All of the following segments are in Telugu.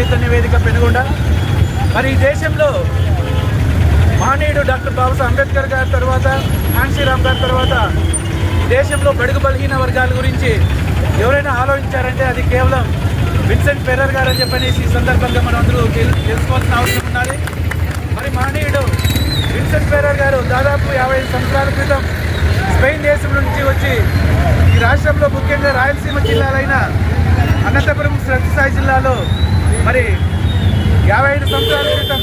చైతన్య వేదిక పెనుగొండ. మరి ఈ దేశంలో మహనీయుడు డాక్టర్ బాబాసాహెబ్ అంబేద్కర్ గారి తర్వాత కాన్సీరామ్ గారి తర్వాత దేశంలో బడుగు బలహీన వర్గాల గురించి ఎవరైనా ఆలోచించారంటే అది కేవలం విన్సెంట్ పెరర్ గారు అని చెప్పనేసి ఈ సందర్భంగా మనం అందరూ తెలుసుకోవాల్సిన అవసరం ఉన్నది. మరి మానేయుడు విన్సెంట్ పెరర్ గారు దాదాపు యాభై సంవత్సరాల క్రితం స్పెయిన్ దేశం నుంచి వచ్చి ఈ రాష్ట్రంలో ముఖ్యంగా రాయలసీమ జిల్లాలైన అనంతపురం శ్రద్ధ జిల్లాలో మరి యాభై ఐదు సంవత్సరాల క్రితం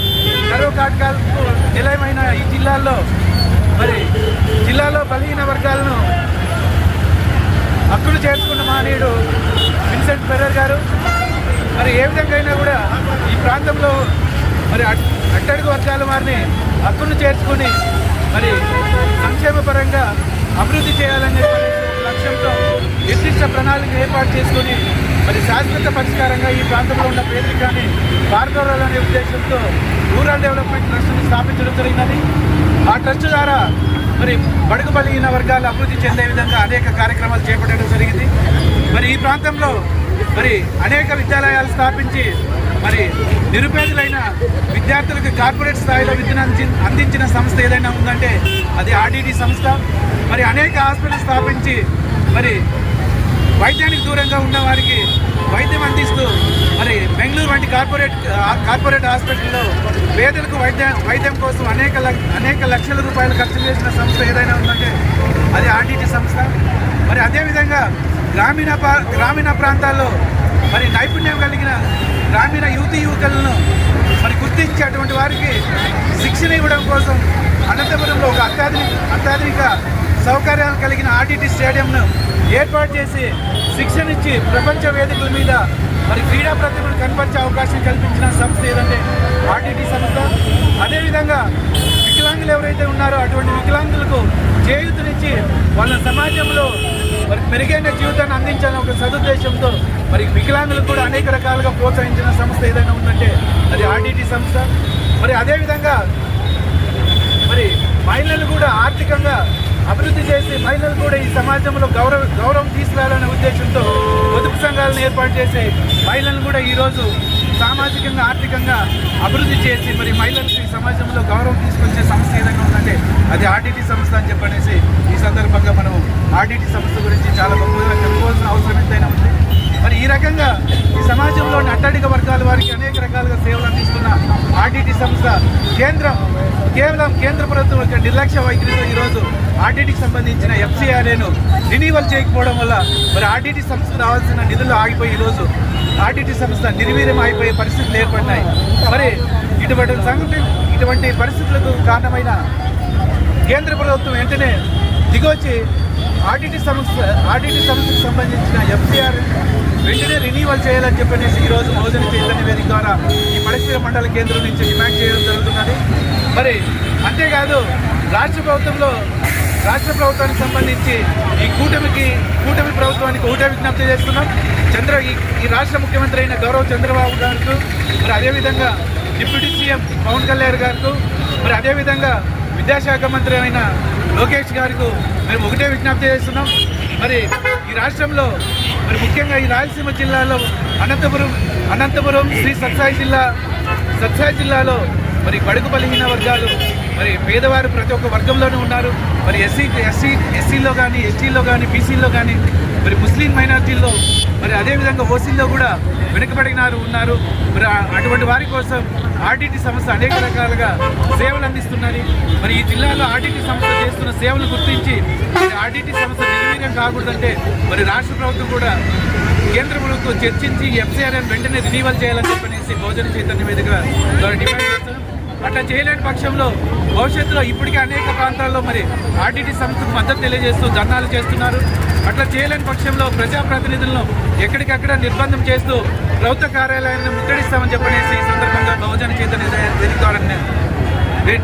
కరువు కాటకాలకు నిలయమైన ఈ జిల్లాల్లో మరి జిల్లాలో బలహీన వర్గాలను హక్కులు చేసుకున్న మహనీయుడు విన్సెంట్ ఫెర్రర్ గారు. మరి ఏ విధంగా అయినా కూడా ఈ ప్రాంతంలో మరి అట్టడుగు వర్గాల వారిని హక్కులు చేర్చుకుని మరి సంక్షేమ పరంగా అభివృద్ధి చేయాలనే లక్ష్యంతో నిర్దిష్ట ప్రణాళిక ఏర్పాటు చేసుకుని మరి శాశ్వత పరిష్కారంగా ఈ ప్రాంతంలో ఉన్న పేదరికాన్ని అనే ఉద్దేశంతో రూరల్ డెవలప్మెంట్ ట్రస్ట్ని స్థాపించడం జరిగినది. ఆ ట్రస్ట్ ద్వారా మరి బడుగు బలిగిన వర్గాలు అభివృద్ధి చెందే విధంగా అనేక కార్యక్రమాలు చేపట్టడం జరిగింది. మరి ఈ ప్రాంతంలో మరి అనేక విద్యాలయాలు స్థాపించి మరి నిరుపేదలైన విద్యార్థులకు కార్పొరేట్ స్థాయిలో విద్యను అంది- అందించిన సంస్థ ఏదైనా ఉందంటే అది ఆర్డీటీ సంస్థ. మరి అనేక హాస్పిటల్ స్థాపించి మరి వైద్యానికి దూరంగా ఉన్న వారికి వైద్యం అందిస్తూ మరి బెంగళూరు వంటి కార్పొరేట్ కార్పొరేట్ హాస్పిటల్లో పేదలకు వైద్య వైద్యం కోసం అనేక అనేక లక్షల రూపాయలు ఖర్చు చేసిన సంస్థ ఏదైనా ఉందంటే అది ఆర్టీటీ సంస్థ. మరి అదేవిధంగా గ్రామీణ గ్రామీణ ప్రాంతాల్లో మరి నైపుణ్యం కలిగిన గ్రామీణ యువతి యువకులను మరి గుర్తించి అటువంటి వారికి శిక్షణ ఇవ్వడం కోసం అనంతపురంలో ఒక అత్యాధునిక అత్యాధునిక సౌకర్యాలు కలిగిన ఆర్టీటీ స్టేడియంను ఏర్పాటు చేసి శిక్షణ ఇచ్చి ప్రపంచ వేదికల మీద మరి క్రీడా ప్రతిభను కనపరిచే అవకాశం కల్పించిన సంస్థ ఏదంటే ఆర్టీటీ సంస్థ. అదేవిధంగా వికలాంగులు ఎవరైతే ఉన్నారో అటువంటి వికలాంగులకు చేయూతనిచ్చి వాళ్ళ సమాజంలో మరి మెరుగైన జీవితాన్ని అందించాలని ఒక సదుద్దేశంతో మరి వికలాంగులకు కూడా అనేక రకాలుగా ప్రోత్సహించిన సంస్థ ఏదైనా ఉందంటే అది ఆర్టీటీ సంస్థ. మరి అదేవిధంగా మరి మహిళలు కూడా ఆర్థికంగా అభివృద్ధి చేసి మహిళలు కూడా ఈ సమాజంలో గౌరవ గౌరవం తీసుకురావాలనే ఉద్దేశంతో పొదుపు సంఘాలను ఏర్పాటు చేసి మహిళలను కూడా ఈరోజు సామాజికంగా ఆర్థికంగా అభివృద్ధి చేసి మరి మహిళలకు ఈ సమాజంలో గౌరవం తీసుకొచ్చే సంస్థ ఏదైనా ఉందంటే అది ఆర్టీటీ సంస్థ అని చెప్పనేసి ఈ సందర్భంగా మనం ఆర్టీటీ సంస్థ గురించి చాలా గొప్పగా చెప్పుకోవాల్సిన అవసరం ఎంతైనా ఉంది. మరి ఈ రకంగా ఈ సమాజంలోని అట్టడిక వర్గాల వారికి అనేక రకాలుగా సేవలు అందిస్తున్న ఆర్టీటీ సంస్థ కేంద్రం కేవలం కేంద్ర ప్రభుత్వం యొక్క నిర్లక్ష్య వైఖరితో ఈరోజు ఆర్టీటీకి సంబంధించిన ఎఫ్సీఆర్ఏను రినీవల్ చేయకపోవడం వల్ల మరి ఆర్టీటీ సంస్థకు రావాల్సిన నిధులు ఆగిపోయి ఈరోజు ఆర్టీటీ సంస్థ నిర్వీర్యం అయిపోయే పరిస్థితులు ఏర్పడినాయి. మరి ఇటువంటి సంఘటన ఇటువంటి పరిస్థితులకు కారణమైన కేంద్ర ప్రభుత్వం వెంటనే దిగొచ్చి ఆర్టీటీ సంస్థ ఆర్టీటీ సంస్థకు సంబంధించిన ఎఫ్సీఆర్ వెంటనే రినీవల్ చేయాలని చెప్పనేసి ఈరోజు భోజన చైతన్య వేదిక ద్వారా ఈ పరిస్థితి మండల కేంద్రం నుంచి డిమాండ్ చేయడం జరుగుతున్నది. మరి అంతేకాదు రాష్ట్ర ప్రభుత్వంలో రాష్ట్ర ప్రభుత్వానికి సంబంధించి ఈ కూటమికి కూటమి ప్రభుత్వానికి ఒకటే విజ్ఞప్తి చేస్తున్నాం. చంద్ర ఈ ఈ రాష్ట్ర ముఖ్యమంత్రి అయిన గౌరవ్ చంద్రబాబు గారికి మరి అదేవిధంగా డిప్యూటీ సీఎం పవన్ కళ్యాణ్ గారికి మరి అదేవిధంగా విద్యాశాఖ మంత్రి అయిన లోకేష్ గారికి మేము ఒకటే విజ్ఞప్తి చేస్తున్నాం. మరి ఈ రాష్ట్రంలో మరి ముఖ్యంగా ఈ రాయలసీమ జిల్లాలో అనంతపురం అనంతపురం శ్రీ సత్సాయి జిల్లా సత్సాయి జిల్లాలో మరి బడుగు బలహీన వర్గాలు మరి పేదవారు ప్రతి ఒక్క వర్గంలోనూ ఉన్నారు. మరి ఎస్సీ ఎస్సీ ఎస్సీలో కానీ ఎస్టీలో కానీ బీసీలో కానీ మరి ముస్లిం మైనార్టీల్లో మరి అదేవిధంగా ఓసీల్లో కూడా వెనుకబడినారు ఉన్నారు. మరి అటువంటి వారి కోసం ఆర్టీటీ సంస్థ అనేక రకాలుగా సేవలు అందిస్తున్నది. మరి ఈ జిల్లాలో ఆర్టీటీ సంస్థ చేస్తున్న సేవలు గుర్తించి మరి ఆర్టీటీ సంస్థ నిర్వీర్యం కాకూడదంటే మరి రాష్ట్ర ప్రభుత్వం కూడా కేంద్ర ప్రభుత్వం చర్చించి ఎఫ్సీఆర్ఎన్ వెంటనే రినీవల్ చేయాలని చెప్పనేసి బహుజన చైతన్య వేదిక ద్వారా డిమాండ్ చేస్తాం అట్లా చేయలేని పక్షంలో భవిష్యత్తులో ఇప్పటికే అనేక ప్రాంతాల్లో మరి ఆర్టీటీ సంస్థకు మద్దతు తెలియజేస్తూ ధర్నాలు చేస్తున్నారు. అట్లా చేయలేని పక్షంలో ప్రజాప్రతినిధులను ఎక్కడికక్కడ నిర్బంధం చేస్తూ ప్రభుత్వ కార్యాలయాన్ని ముట్టడిస్తామని చెప్పనేసి ఈ సందర్భంగా బహుజన చైతన్య వేదిక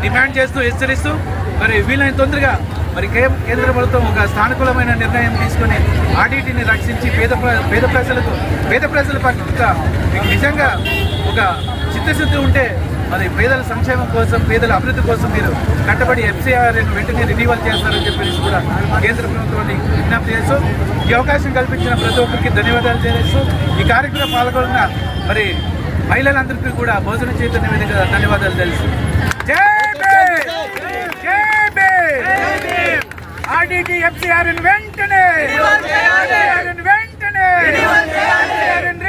డిమాండ్ చేస్తూ హెచ్చరిస్తూ మరి వీలైన తొందరగా మరి కేంద్ర ప్రభుత్వం ఒక సానుకూలమైన నిర్ణయం తీసుకొని ఆర్టీటీని రక్షించి పేద ప్ర- పేద ప్రజలకు పేద ప్రజల పట్ల నిజంగా ఒక చిత్తశుద్ధి ఉంటే మరి పేదల సంక్షేమం కోసం పేదల అభివృద్ధి కోసం మీరు కట్టబడి ఎఫ్సీఆర్ వెంటనే రినీవల్ చేస్తారని చెప్పేసి కూడా కేంద్ర ప్రభుత్వం విజ్ఞప్తి చేస్తూ ఈ అవకాశం కల్పించిన ప్రతి ఒక్కరికి ధన్యవాదాలు చేస్తూ ఈ కార్యక్రమం పాల్గొన్న మరి మహిళలందరికీ కూడా భోజన చైతన్య వేదిక ధన్యవాదాలు తెలుసు. వెంటనే! వెంటనే!